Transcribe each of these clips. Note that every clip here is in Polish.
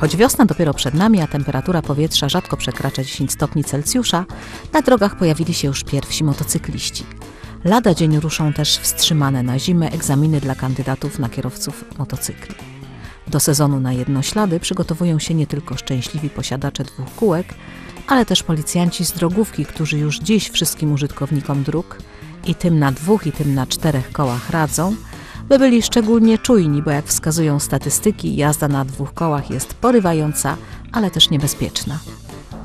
Choć wiosna dopiero przed nami, a temperatura powietrza rzadko przekracza 10 stopni Celsjusza, na drogach pojawili się już pierwsi motocykliści. Lada dzień ruszą też wstrzymane na zimę egzaminy dla kandydatów na kierowców motocykli. Do sezonu na jednoślady przygotowują się nie tylko szczęśliwi posiadacze dwóch kółek, ale też policjanci z drogówki, którzy już dziś wszystkim użytkownikom dróg i tym na dwóch, i tym na czterech kołach radzą, by byli szczególnie czujni, bo jak wskazują statystyki, jazda na dwóch kołach jest porywająca, ale też niebezpieczna.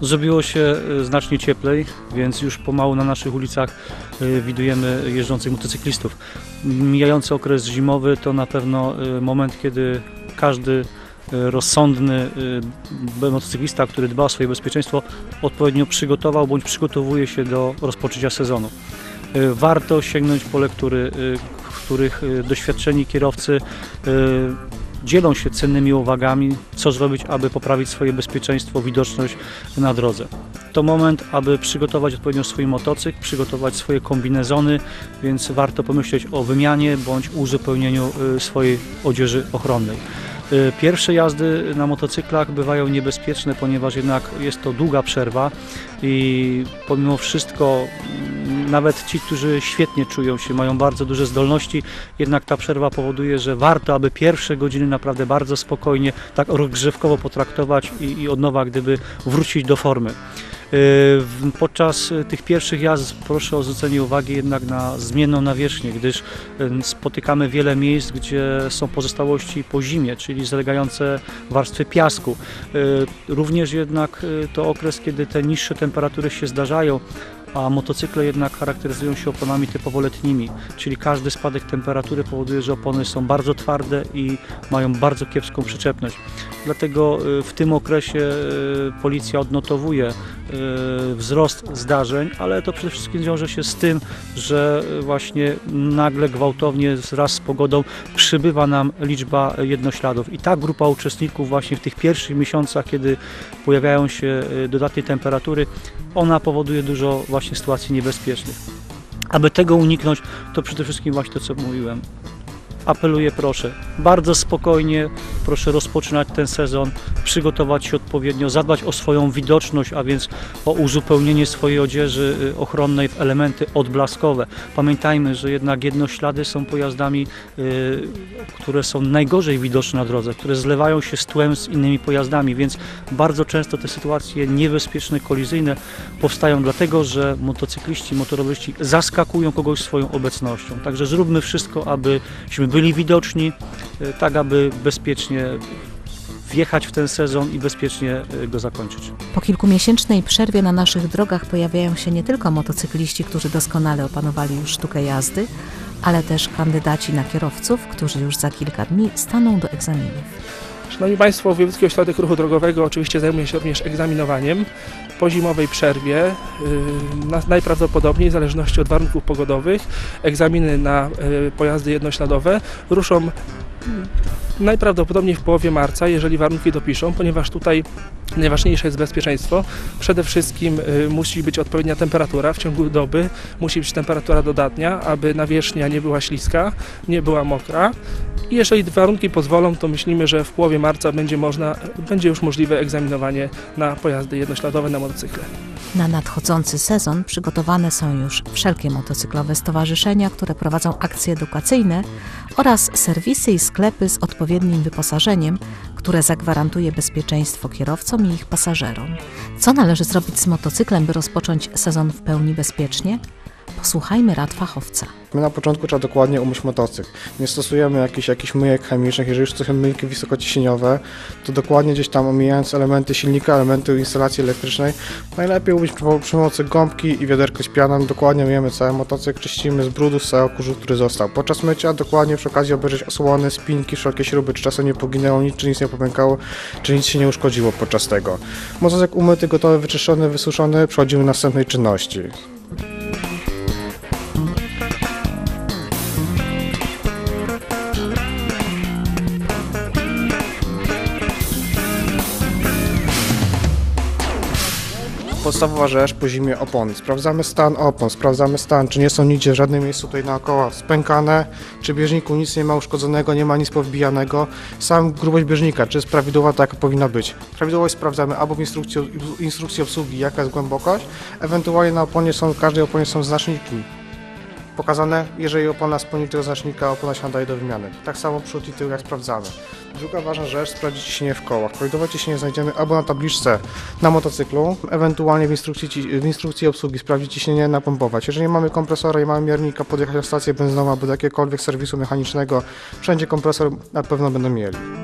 Zrobiło się e, znacznie cieplej, więc już pomału na naszych ulicach e, widujemy jeżdżących motocyklistów. Mijający okres zimowy to na pewno e, moment, kiedy każdy rozsądny motocyklista, który dba o swoje bezpieczeństwo, odpowiednio przygotował bądź przygotowuje się do rozpoczęcia sezonu. Warto sięgnąć po lektury, w których doświadczeni kierowcy dzielą się cennymi uwagami, co zrobić, aby poprawić swoje bezpieczeństwo, widoczność na drodze. To moment, aby przygotować odpowiednio swój motocykl, przygotować swoje kombinezony, więc warto pomyśleć o wymianie bądź uzupełnieniu y, swojej odzieży ochronnej. Y, pierwsze jazdy na motocyklach bywają niebezpieczne, ponieważ jednak jest to długa przerwa i pomimo wszystko nawet ci, którzy świetnie czują się, mają bardzo duże zdolności, jednak ta przerwa powoduje, że warto, aby pierwsze godziny naprawdę bardzo spokojnie, tak rozgrzewkowo potraktować i, i od nowa gdyby wrócić do formy. Y, podczas tych pierwszych jazd proszę o zwrócenie uwagi jednak na zmienną nawierzchnię, gdyż y, spotykamy wiele miejsc, gdzie są pozostałości po zimie, czyli zalegające warstwy piasku. Y, również jednak to okres, kiedy te niższe temperatury się zdarzają, a motocykle jednak charakteryzują się oponami typowo letnimi, czyli każdy spadek temperatury powoduje, że opony są bardzo twarde i mają bardzo kiepską przyczepność. Dlatego y, w tym okresie y, policja odnotowuje y, wzrost zdarzeń, ale to przede wszystkim wiąże się z tym, że właśnie nagle gwałtownie wraz z pogodą przybywa nam liczba jednośladów i ta grupa uczestników właśnie w tych pierwszych miesiącach, kiedy pojawiają się dodatnie temperatury, ona powoduje dużo właśnie sytuacji niebezpiecznych. Aby tego uniknąć, to przede wszystkim właśnie to, co mówiłem, apeluję proszę, bardzo spokojnie proszę rozpoczynać ten sezon, przygotować się odpowiednio, zadbać o swoją widoczność, a więc o uzupełnienie swojej odzieży y, ochronnej w elementy odblaskowe. Pamiętajmy, że jednak jednoślady są pojazdami, y, które są najgorzej widoczne na drodze, które zlewają się z tłem z innymi pojazdami, więc bardzo często te sytuacje niebezpieczne, kolizyjne powstają dlatego, że motocykliści, motorowerzyści zaskakują kogoś swoją obecnością. Także zróbmy wszystko, abyśmy byli widoczni, e, tak aby bezpiecznie wjechać w ten sezon i bezpiecznie e, go zakończyć. Po kilkumiesięcznej przerwie na naszych drogach pojawiają się nie tylko motocykliści, którzy doskonale opanowali już sztukę jazdy, ale też kandydaci na kierowców, którzy już za kilka dni staną do egzaminów. Szanowni Państwo, Wojewódzki Ośrodek Ruchu Drogowego oczywiście zajmuje się również egzaminowaniem. Po zimowej przerwie yy, najprawdopodobniej, w zależności od warunków pogodowych, egzaminy na yy, pojazdy jednośladowe ruszą najprawdopodobniej w połowie marca, jeżeli warunki dopiszą, ponieważ tutaj najważniejsze jest bezpieczeństwo. Przede wszystkim y, musi być odpowiednia temperatura w ciągu doby, musi być temperatura dodatnia, aby nawierzchnia nie była śliska, nie była mokra. I jeżeli warunki pozwolą, to myślimy, że w połowie marca będzie, można, będzie już możliwe egzaminowanie na pojazdy jednośladowe na motocykle. Na nadchodzący sezon przygotowane są już wszelkie motocyklowe stowarzyszenia, które prowadzą akcje edukacyjne oraz serwisy i sklepy z odpowiednim wyposażeniem, które zagwarantuje bezpieczeństwo kierowcom i ich pasażerom. Co należy zrobić z motocyklem, by rozpocząć sezon w pełni bezpiecznie? Posłuchajmy rad fachowca. My na początku trzeba dokładnie umyć motocykl. Nie stosujemy jakichś, jakichś myjek chemicznych. Jeżeli już stosujemy myjki wysokociśnieniowe, to dokładnie gdzieś tam omijając elementy silnika, elementy instalacji elektrycznej, najlepiej umyć przy, pomocy gąbki i wiaderko z pianą. Dokładnie myjemy cały motocykl, czyścimy z brudu, z całego kurzu, który został. Podczas mycia dokładnie przy okazji obejrzeć osłony, spinki, wszelkie śruby, czy czasem nie poginęło nic, czy nic nie popękało, czy nic się nie uszkodziło podczas tego. Motocykl umyty, gotowy, wyczyszczony, wysuszony, przechodzimy do następnej czynności. Podstawowa rzecz po zimie opony. Sprawdzamy stan opon, sprawdzamy stan, czy nie są nigdzie w żadnym miejscu tutaj naokoło spękane, czy w bieżniku nic nie ma uszkodzonego, nie ma nic powbijanego. Sam grubość bieżnika, czy jest prawidłowa tak jak powinna być. Prawidłowość sprawdzamy albo w instrukcji, instrukcji obsługi, jaka jest głębokość, ewentualnie na oponie są, w każdej oponie są znaczniki pokazane, jeżeli opona spełni tego znacznika, opona się nadaje do wymiany. Tak samo przód i tył jak sprawdzamy. Druga ważna rzecz, sprawdzić ciśnienie w kołach. Prawidłowe ciśnienie znajdziemy albo na tabliczce na motocyklu, ewentualnie w instrukcji, w instrukcji obsługi sprawdzić ciśnienie, napompować. Jeżeli mamy kompresora i mamy miernika, podjechać na stację benzynową albo do jakiegokolwiek serwisu mechanicznego, wszędzie kompresor na pewno będą mieli.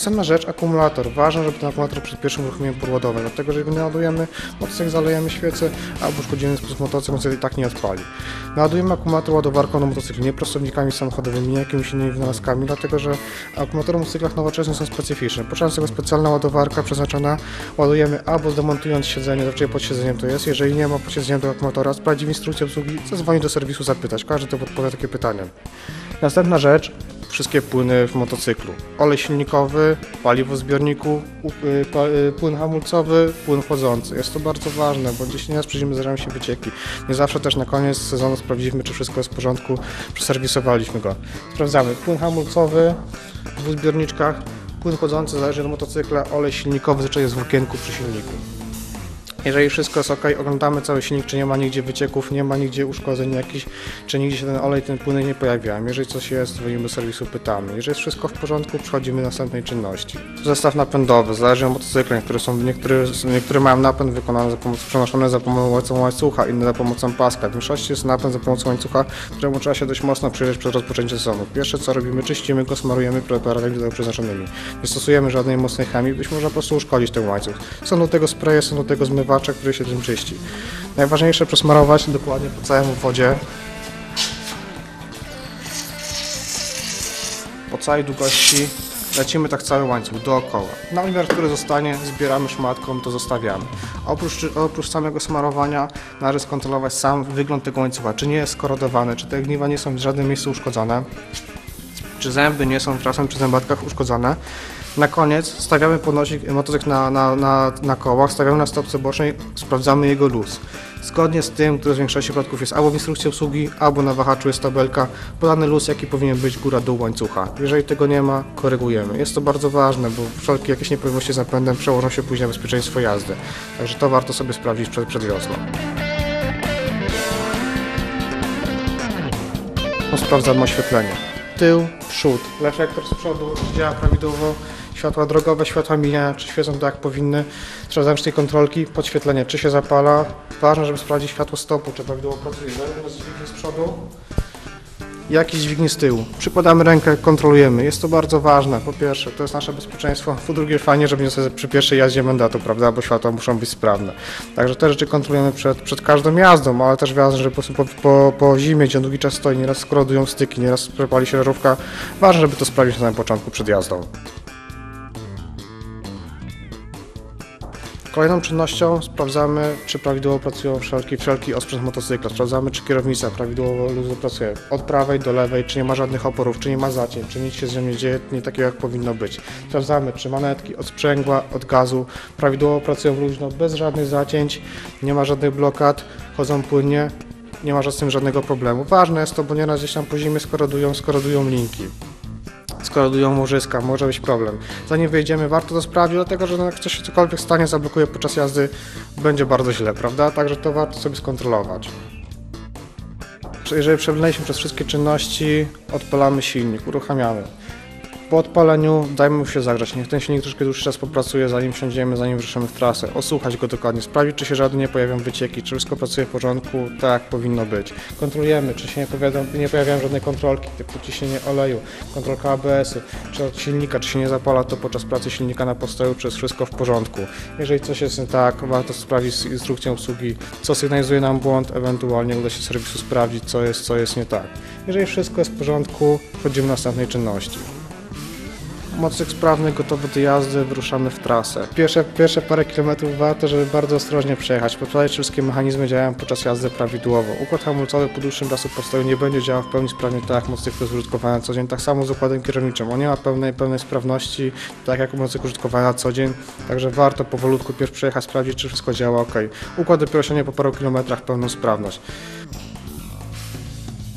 Następna rzecz, akumulator. Ważne, żeby ten akumulator przed pierwszym uruchomieniem podładować, dlatego że jeżeli nie ładujemy, motocykl zalejemy świecę albo uszkodzimy w sposób motocykl, motocykl i tak nie odpali. Naładujemy akumulator ładowarką na motocykl, nie prostownikami samochodowymi, nie jakimiś innymi wynalazkami, dlatego że akumulatory w motocyklach nowoczesnych są specyficzne. Początek tego specjalna ładowarka przeznaczona, ładujemy albo demontując siedzenie, zazwyczaj pod siedzeniem to jest, jeżeli nie ma pod siedzeniem do akumulatora, sprawdzi w instrukcji obsługi, zadzwoni do serwisu zapytać, każdy to odpowie takie pytanie. Następna rzecz, wszystkie płyny w motocyklu. Olej silnikowy, paliwo w zbiorniku, y, y, płyn hamulcowy, płyn chłodzący. Jest to bardzo ważne, bo gdzieś nieraz przyjdziemy, zdarzają się wycieki. Nie zawsze też na koniec sezonu sprawdziliśmy, czy wszystko jest w porządku, przeserwisowaliśmy go. Sprawdzamy płyn hamulcowy w dwóch zbiorniczkach, płyn chłodzący zależy od motocykla, olej silnikowy zazwyczaj jest w okienku przy silniku. Jeżeli wszystko jest ok, oglądamy cały silnik, czy nie ma nigdzie wycieków, nie ma nigdzie uszkodzeń jakichś, czy nigdzie się ten olej, ten płyny nie pojawiają. Jeżeli coś jest, dzwonimy serwisu, pytamy. Jeżeli jest wszystko w porządku, przechodzimy do następnej czynności. Zestaw napędowy, zależy od motocykla. Niektóre, są, niektóre, niektóre mają napęd wykonany za pomocą, przenoszony za pomocą łańcucha, inne za pomocą paska. W większości jest napęd za pomocą łańcucha, któremu trzeba się dość mocno przyjrzeć przed rozpoczęciem sezonu. Pierwsze co robimy, czyścimy go, smarujemy preparatami do tego przeznaczonymi. Nie stosujemy żadnej mocnej chemii, być może po prostu uszkodzić ten łańcuch. Są do tego spreje, są do tego zmywacze, które się tym czyści. Najważniejsze przesmarować dokładnie po całym wodzie. Po całej długości lecimy tak cały łańcuch dookoła. Na wymiar, który zostanie, zbieramy szmatką, to zostawiamy. Oprócz, oprócz samego smarowania należy skontrolować sam wygląd tego łańcucha, czy nie jest skorodowany, czy te ogniwa nie są w żadnym miejscu uszkodzone, czy zęby nie są czasem przy zębatkach uszkodzone. Na koniec stawiamy podnosik, motocykl na, na, na, na kołach, stawiamy na stopce bocznej, sprawdzamy jego luz. Zgodnie z tym, który w większości przypadków jest albo w instrukcji obsługi, albo na wahaczu jest tabelka, podany luz, jaki powinien być góra-dół łańcucha. Jeżeli tego nie ma, korygujemy. Jest to bardzo ważne, bo wszelkie jakieś nieprawidłowości z napędem przełożą się później na bezpieczeństwo jazdy. Także to warto sobie sprawdzić przed, przed wiosną. No, sprawdzamy oświetlenie. Tył, przód. Reflektor z przodu działa prawidłowo. Światła drogowe, światła mijania, czy świecą tak jak powinny. Sprawdzamy z tej kontrolki, podświetlenie, czy się zapala. Ważne, żeby sprawdzić światło stopu, czy prawidłowo pracuje. Dźwignię z przodu, jak i dźwignię z tyłu. Przykładamy rękę, kontrolujemy. Jest to bardzo ważne. Po pierwsze, to jest nasze bezpieczeństwo. Po drugie, fajnie, żeby nie sobie przy pierwszej jazdzie mandatu, prawda, bo światła muszą być sprawne. Także te rzeczy kontrolujemy przed, przed każdą jazdą, ale też ważne, że po, po, po, zimie, gdzie długi czas stoi, nieraz skorodują styki, nieraz przepali się żarówka. Ważne, żeby to sprawdzić na samym początku przed jazdą. Kolejną czynnością sprawdzamy, czy prawidłowo pracują wszelki, wszelki osprzęt motocykla. Sprawdzamy, czy kierownica prawidłowo pracuje. Od prawej do lewej, czy nie ma żadnych oporów, czy nie ma zacięć, czy nic się z nią nie dzieje, nie takiego jak powinno być. Sprawdzamy, czy manetki od sprzęgła, od gazu prawidłowo pracują luźno, bez żadnych zacięć, nie ma żadnych blokad, chodzą płynnie, nie ma z tym żadnego problemu. Ważne jest to, bo nieraz gdzieś tam po zimie skorodują, skorodują linki skorodują łożyska, może być problem. Zanim wyjdziemy, warto to sprawdzić, dlatego że no, jak coś się cokolwiek stanie, zablokuje podczas jazdy, będzie bardzo źle, prawda? Także to warto sobie skontrolować. Jeżeli przebrnęliśmy przez wszystkie czynności, odpalamy silnik, uruchamiamy. Po odpaleniu dajmy mu się zagrzać. Niech ten silnik troszkę dłuższy czas popracuje, zanim wsiądziemy, zanim wyruszymy w trasę. Osłuchać go dokładnie, sprawdzić, czy się żadne nie pojawią wycieki, czy wszystko pracuje w porządku, tak jak powinno być. Kontrolujemy, czy się nie pojawiają, nie pojawiają żadne kontrolki, typu ciśnienie oleju, kontrolka ABS-u, czy od silnika, czy się nie zapala to podczas pracy silnika na postoju, czy jest wszystko w porządku. Jeżeli coś jest nie tak, warto sprawdzić z instrukcją obsługi, co sygnalizuje nam błąd, ewentualnie uda się serwisu sprawdzić, co jest, co jest nie tak. Jeżeli wszystko jest w porządku, wchodzimy do następnej czynności. Motocykl sprawny, gotowy do jazdy, wyruszamy w trasę. Pierwsze, pierwsze parę kilometrów warto, żeby bardzo ostrożnie przejechać, sprawdzać, czy wszystkie mechanizmy działają podczas jazdy prawidłowo. Układ hamulcowy po dłuższym czasu postoju nie będzie działał w pełni sprawnie tak jak motocykl jest użytkowany na co dzień. Tak samo z układem kierowniczym. On nie ma pełnej, pełnej sprawności, tak jak motocykl użytkowany na co dzień, także warto powolutku pierw przejechać, sprawdzić, czy wszystko działa ok. Układ dopiero osiągnie po paru kilometrach pełną sprawność.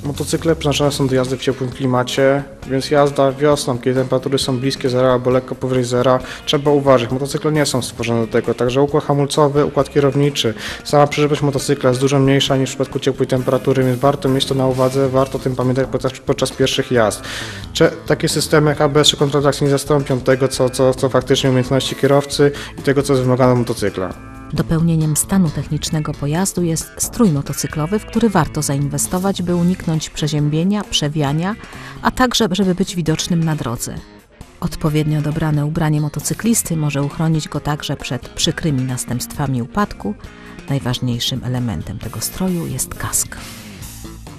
Motocykle przeznaczone są do jazdy w ciepłym klimacie, więc jazda wiosną, kiedy temperatury są bliskie zera albo lekko powyżej zera, trzeba uważać. Motocykle nie są stworzone do tego, także układ hamulcowy, układ kierowniczy, sama przeżywość motocykla jest dużo mniejsza niż w przypadku ciepłej temperatury, więc warto mieć to na uwadze, warto o tym pamiętać podczas, podczas pierwszych jazd. Czy takie systemy jak ABS czy kontrol nie zastąpią tego, co, co, co faktycznie umiejętności kierowcy i tego, co jest wymagane od motocykla. Dopełnieniem stanu technicznego pojazdu jest strój motocyklowy, w który warto zainwestować, by uniknąć przeziębienia, przewiania, a także żeby być widocznym na drodze. Odpowiednio dobrane ubranie motocyklisty może uchronić go także przed przykrymi następstwami upadku. Najważniejszym elementem tego stroju jest kask.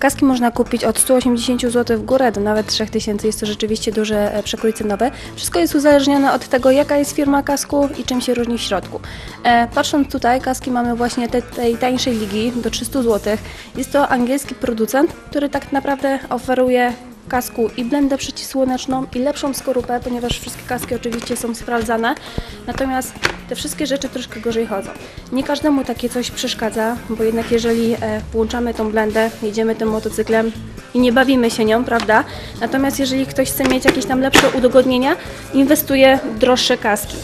Kaski można kupić od 180 zł w górę do nawet 3000. Jest to rzeczywiście duże e, przekrój cenowy. Wszystko jest uzależnione od tego, jaka jest firma kasku i czym się różni w środku. E, patrząc tutaj, kaski mamy właśnie te, tej tańszej ligi do 300 zł. Jest to angielski producent, który tak naprawdę oferuje kasku i blendę przeciwsłoneczną i lepszą skorupę, ponieważ wszystkie kaski oczywiście są sprawdzane. Natomiast te wszystkie rzeczy troszkę gorzej chodzą. Nie każdemu takie coś przeszkadza, bo jednak jeżeli e, włączamy tą blendę, jedziemy tym motocyklem i nie bawimy się nią, prawda? Natomiast jeżeli ktoś chce mieć jakieś tam lepsze udogodnienia, inwestuje w droższe kaski.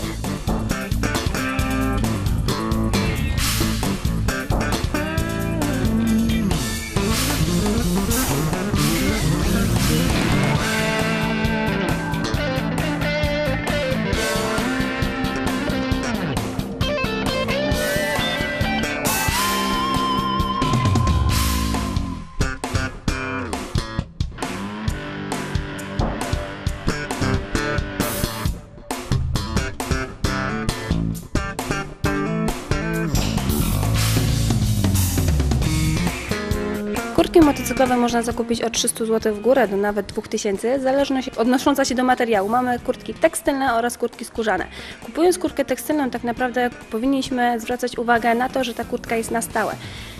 Motocyklowe można zakupić od 300 zł w górę do nawet 2000, zależność odnosząca się do materiału. Mamy kurtki tekstylne oraz kurtki skórzane. Kupując kurtkę tekstylną tak naprawdę powinniśmy zwracać uwagę na to, że ta kurtka jest na stałe.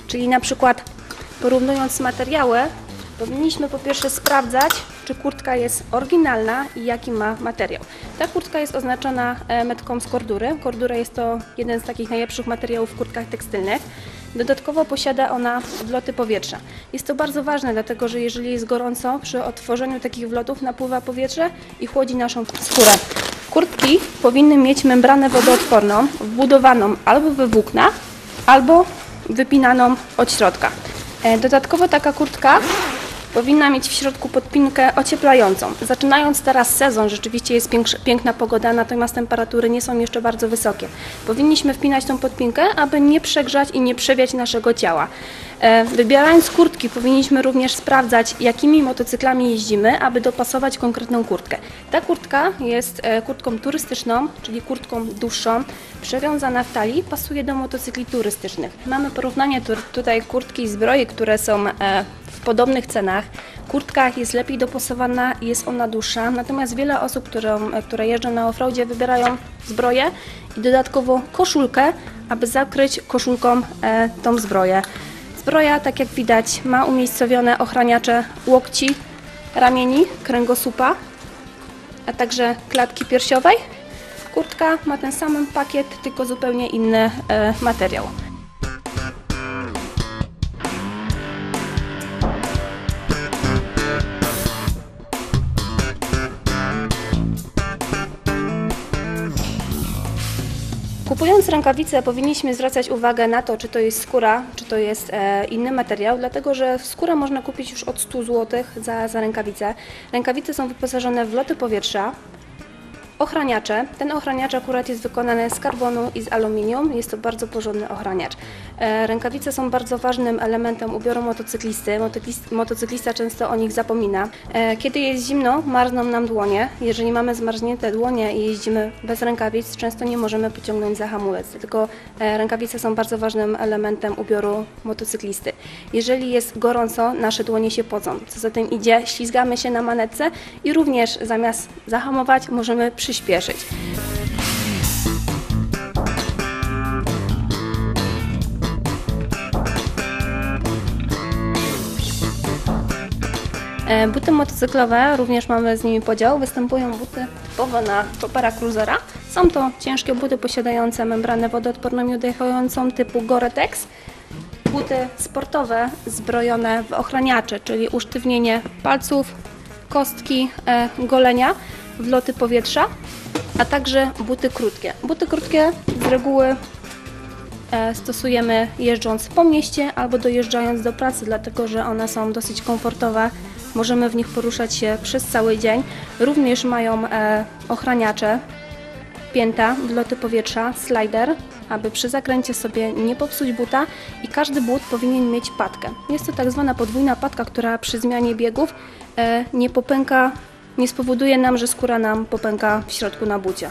Czyli na przykład porównując materiały, powinniśmy po pierwsze sprawdzać, czy kurtka jest oryginalna i jaki ma materiał. Ta kurtka jest oznaczona e, metką z kordury. Kordura jest to jeden z takich najlepszych materiałów w kurtkach tekstylnych. Dodatkowo posiada ona wloty powietrza. Jest to bardzo ważne, dlatego że jeżeli jest gorąco, przy otworzeniu takich wlotów napływa powietrze i chłodzi naszą skórę. Kurtki powinny mieć membranę wodoodporną wbudowaną albo we włókna, albo wypinaną od środka. E, Dodatkowo taka kurtka powinna mieć w środku podpinkę ocieplającą. Zaczynając teraz sezon, rzeczywiście jest piękna pogoda, natomiast temperatury nie są jeszcze bardzo wysokie. Powinniśmy wpinać tą podpinkę, aby nie przegrzać i nie przewiać naszego ciała. E, Wybierając kurtki, powinniśmy również sprawdzać, jakimi motocyklami jeździmy, aby dopasować konkretną kurtkę. Ta kurtka jest e, kurtką turystyczną, czyli kurtką dłuższą, przewiązana w talii, pasuje do motocykli turystycznych. Mamy porównanie tu, tutaj kurtki i zbroje, które są e, w podobnych cenach. Kurtka jest lepiej dopasowana jest ona dłuższa, natomiast wiele osób, które jeżdżą na offroadzie, wybierają zbroję i dodatkowo koszulkę, aby zakryć koszulką e, tą zbroję. Zbroja, tak jak widać, ma umiejscowione ochraniacze łokci, ramieni, kręgosłupa, a także klatki piersiowej. Kurtka ma ten sam pakiet, tylko zupełnie inny e, materiał. Kupując rękawice powinniśmy zwracać uwagę na to, czy to jest skóra, czy to jest e, inny materiał, dlatego że skórę można kupić już od 100 zł za, za rękawice. Rękawice są wyposażone w loty powietrza, Ochraniacze. Ten ochraniacz akurat jest wykonany z karbonu i z aluminium. Jest to bardzo porządny ochraniacz. E, Rękawice są bardzo ważnym elementem ubioru motocyklisty. Motocyklist- Motocyklista często o nich zapomina. E, Kiedy jest zimno, marzną nam dłonie. Jeżeli mamy zmarznięte dłonie i jeździmy bez rękawic, często nie możemy pociągnąć za hamulec. Tylko e, rękawice są bardzo ważnym elementem ubioru motocyklisty. Jeżeli jest gorąco, nasze dłonie się pocą. Co za tym idzie, ślizgamy się na manetce i również zamiast zahamować, możemy przyspieszyć. E, Buty motocyklowe, również mamy z nimi podział. Występują buty typowo na topera cruisera. Są to ciężkie buty posiadające membranę wodoodporną i oddychającą typu Gore-Tex. Buty sportowe zbrojone w ochraniacze, czyli usztywnienie palców, kostki, e, golenia, wloty powietrza, a także buty krótkie. Buty krótkie z reguły e, stosujemy jeżdżąc po mieście albo dojeżdżając do pracy, dlatego że one są dosyć komfortowe. Możemy w nich poruszać się przez cały dzień. Również mają e, ochraniacze, pięta, wloty powietrza, slider, aby przy zakręcie sobie nie popsuć buta i każdy but powinien mieć patkę. Jest to tak zwana podwójna patka, która przy zmianie biegów e, nie popęka, nie spowoduje nam, że skóra nam popęka w środku na bucie.